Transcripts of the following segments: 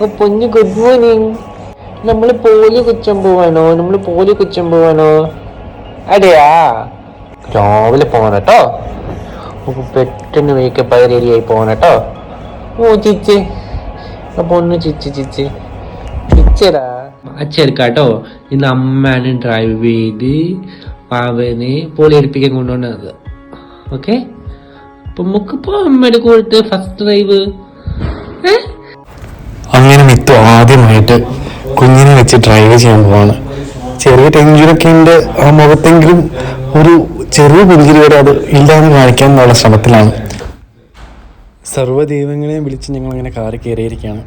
ഓ പൊന്നു good morning നമ്മൾ പോലി കുച്ചം പോവാണോ? നമ്മൾ പോലി കുച്ചം പോവാണോ? അതെയാ? രാവിലെ പോകണട്ടോ പെട്ടെന്ന് മേക്കപ്പ് റെഡിയായി പോകണട്ടോ ഓ ചിച്ച്. ആ പൊന്നു ചിച്ച് ചിച്ച്. ചിച്ചടാ. അച്ഛെടുക്കാട്ടോ ഇന്ന് അമ്മയാണ് ഡ്രൈവ് ചെയ്ത് പാവനെ പോളി എടുപ്പിക്കാൻ കൊണ്ടുവന്നത് ഓക്കെ അപ്പൊ നമുക്കിപ്പോ അമ്മയുടെ കൂടെ ഫസ്റ്റ് ഡ്രൈവ് മിത്തു ആദ്യമായിട്ട് കുഞ്ഞിനെ വെച്ച് ഡ്രൈവ് ചെയ്യാൻ പോവാണ്. ചെറിയ ടെൻഷനൊക്കെ ഉണ്ട്. ആ മുഖത്തെങ്കിലും ഒരു ചെറിയ പുഞ്ചിരി വരെ അത് ഇല്ലാന്ന് കാണിക്കാൻ എന്നുള്ള ശ്രമത്തിലാണ്. സർവ ദൈവങ്ങളെയും വിളിച്ച് ഞങ്ങൾ അങ്ങനെ കാറി കയറിയിരിക്കുകയാണ്.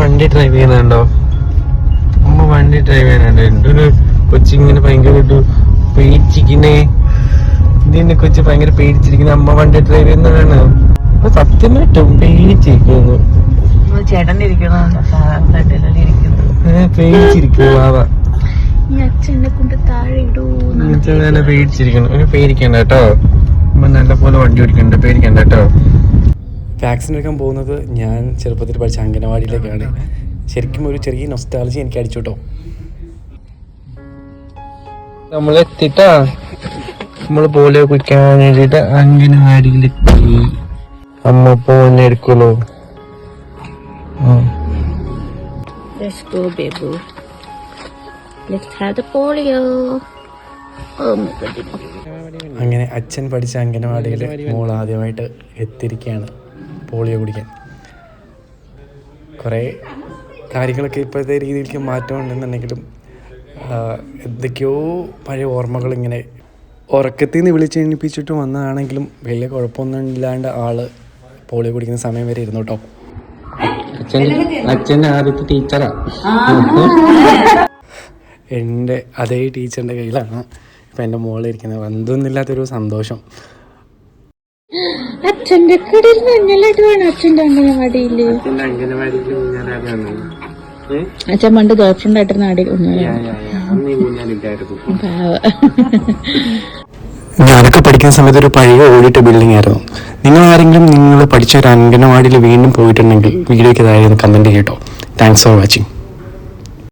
വണ്ടി ഡ്രൈവ് ചെയ്യുന്നുണ്ടോ? അമ്മ വണ്ടി ഡ്രൈവ് ചെയ്യുന്നുണ്ട്? എന്റെ ഒരു കൊച്ചിങ്ങനെ ഭയങ്കര ഒരു പേടിച്ചിരിക്കുന്നേ. ഇതിന്റെ കൊച്ചു ഭയങ്കര പേടിച്ചിരിക്കുന്ന? അമ്മ വണ്ടി ഡ്രൈവ് ചെയ്യുന്നതാണ്. അപ്പൊ സത്യമായിട്ട് പേടിച്ചിരിക്കുന്നു നല്ല പേടിക്കണ്ട കേട്ടോ. നല്ല പോലെ വണ്ടി ഓടിക്കണ്ട പേടിക്കണ്ട കേട്ടോ. വാക്സിൻ എടുക്കാൻ പോകുന്നത് ഞാൻ ചെറുപ്പത്തിൽ പഠിച്ച അംഗനവാടിയിലേക്കാണ്. ശരിക്കും ഒരു ചെറിയ നൊസ്റ്റാളജി എനിക്ക് അടിച്ചു കേട്ടോ നമ്മൾ എത്തിട്ടാ നമ്മൾ പോലെ കുടിക്കാൻ വേണ്ടിട്ട് അംഗനവാടിയിലെത്തി. അമ്മ പോന്നെ എടുക്കുള്ളൂ Let's go, baby. Let's have the polio. Oh my goodness. അങ്ങനെ അച്ഛൻ പഠിച്ച അംഗനവാടിയിൽ മോൾ ആദ്യമായിട്ട് എത്തിയിരിക്കുകയാണ് പോളിയോ കുടിക്കാൻ കുറേ കാര്യങ്ങളൊക്കെ ഇപ്പോഴത്തെ രീതിയിലേക്ക് മാറ്റമുണ്ടെന്നുണ്ടെങ്കിലും എന്തൊക്കെയോ പഴയ ഓർമ്മകൾ ഇങ്ങനെ ഉറക്കത്തിൽ നിന്ന് വിളിച്ച് എണ്ണിപ്പിച്ചിട്ട് വന്നതാണെങ്കിലും വലിയ കുഴപ്പമൊന്നും ഇല്ലാണ്ട് ആൾ പോളിയോ കുടിക്കുന്ന സമയം വരെ ഇരുന്നു കേട്ടോ അച്ഛന്റെ അച്ഛൻ ആദ്യത്തെ ടീച്ചറാ. എന്റെ അതേ ടീച്ചറിന്റെ കയ്യിലാണ് ഇപ്പം എന്റെ മോളിരിക്കുന്നത് എന്തൊന്നുമില്ലാത്തൊരു സന്തോഷം. അച്ഛന്റെ കടയിൽ മഞ്ഞളായിട്ട് വേണം അച്ഛന്റെ അംഗനവാടിയിൽ. അച്ഛന്റെ അച്ഛൻ പണ്ട് ഗേൾഫ്രണ്ട് ആയിട്ടിരുന്ന ആടി കുഞ്ഞാലി അന്ന് ഈ ഊഞ്ഞാലില്ലായിരുന്നു പാവ. ഞാനൊക്കെ പഠിക്കുന്ന സമയത്ത് ഒരു പഴയ ഓടിട്ട ബിൽഡിംഗ് ആയിരുന്നു. നിങ്ങൾ ആരെങ്കിലും നിങ്ങൾ പഠിച്ച ഒരു അംഗനവാടിയിൽ വീണ്ടും പോയിട്ടുണ്ടെങ്കിൽ വീഡിയോയ്ക്ക് താഴെ കമന്റ് കേട്ടോ താങ്ക്സ് ഫോർ വാച്ചിങ്